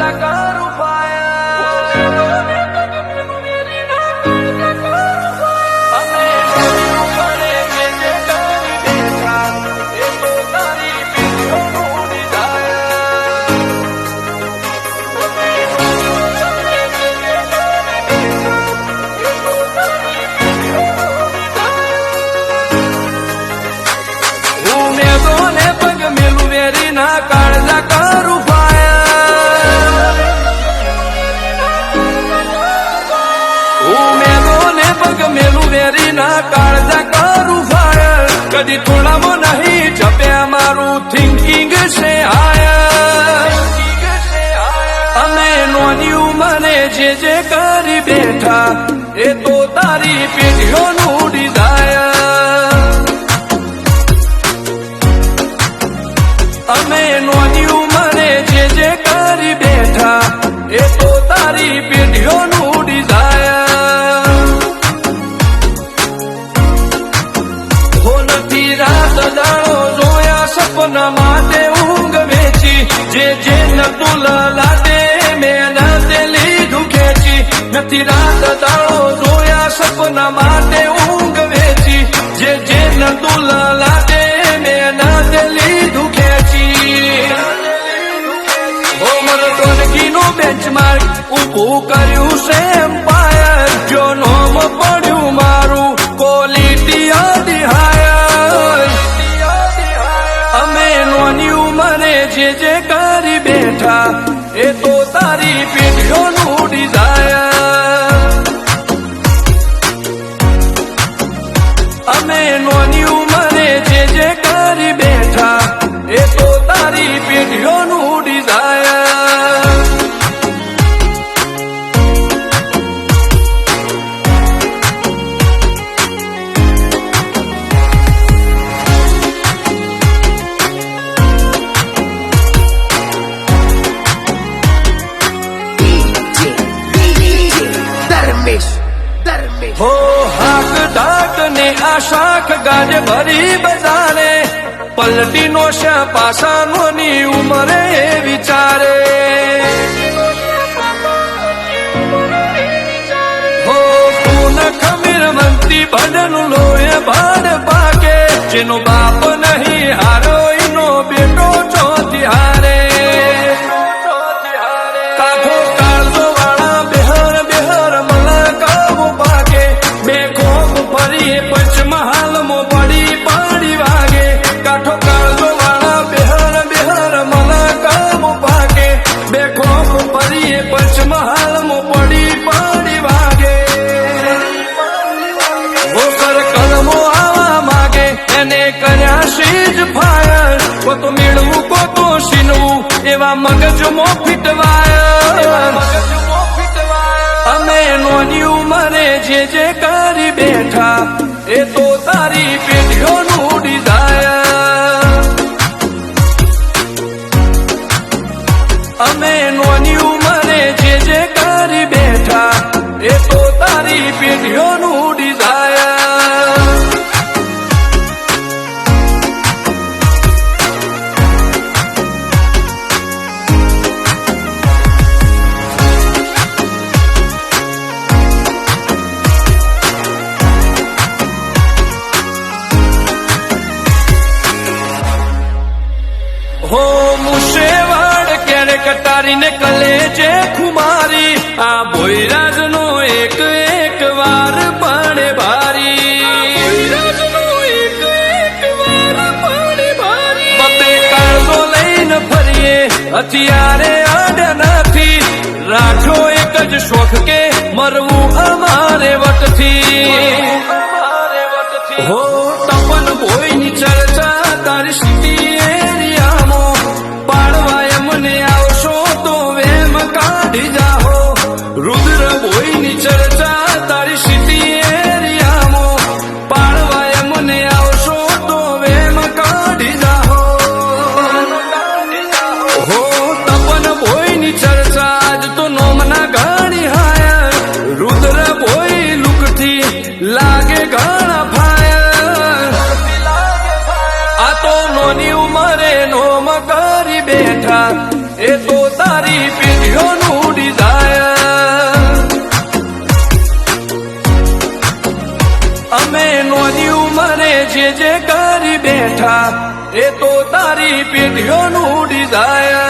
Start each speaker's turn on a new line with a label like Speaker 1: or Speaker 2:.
Speaker 1: કાળજા મેલું વેરી ના કાળજા કરું ફાયર કદી થોડામાં નહીં જપ્યા મારું થિંકિંગ છે હાયર અમે નોની ઉંમરે જે જે કરી બેઠા, એ તો તારી પેઢીઓનું નથી રાત દાડો જોયા સપના માટે ઊંઘ વેચી. જે જે નતું લાટે મેં નાતે લીધું ખેંચી. નથી રાત દાડો જોયા સપના માટે ઊંઘ વેચી. જે જે નતું લાટે મેં નાતે લીધું ખેંચી. હોમર ટોનકીનો બેન્ચમાર્ક ઊભું કર્યું છે એમ્પાયર જો નોમ પડ્યું શાખ ગાજ ભરી બજારે. પલટીનો શા પાસાનો ની ઉમરે વિચારે. હો પૂન ખમીર મંતી ભજન લોહે ભાડ પાકે. જેનો બાપ એને કર્યા શીજ ફાયર. કોતો મેળવું કોતો શીનવું એવા મગજમાં ફીટવાય. અમે નોની ઉંમરે જે જે કરી બેઠા, એ તો તારી પેઢીઓનું ડિઝાયર. અમે નોની ઉંમરે જે જે કરી બેઠા, એ તો તારી પેઢીઓનું કટારીને કલે છે ખુમારી. આ ભોયરાજ નો એક એક વાર પાણે ભારી લઈને ફરીએ હથિયારે આડ નથી રાખો એક જ શોખ કે મરવું અમારે વટથી હો તપન ભોયની ચર્ચા તારી લાગે ઘણા ફાયર. આ તો નોની ઉંમરે નોમ કરી બેઠા. એ તો તારી પેઢીઓનું ડિઝાયર અમે નોની ઉંમરે જે જે કરી બેઠા, એ તો તારી પેઢીઓનું ડિઝાયર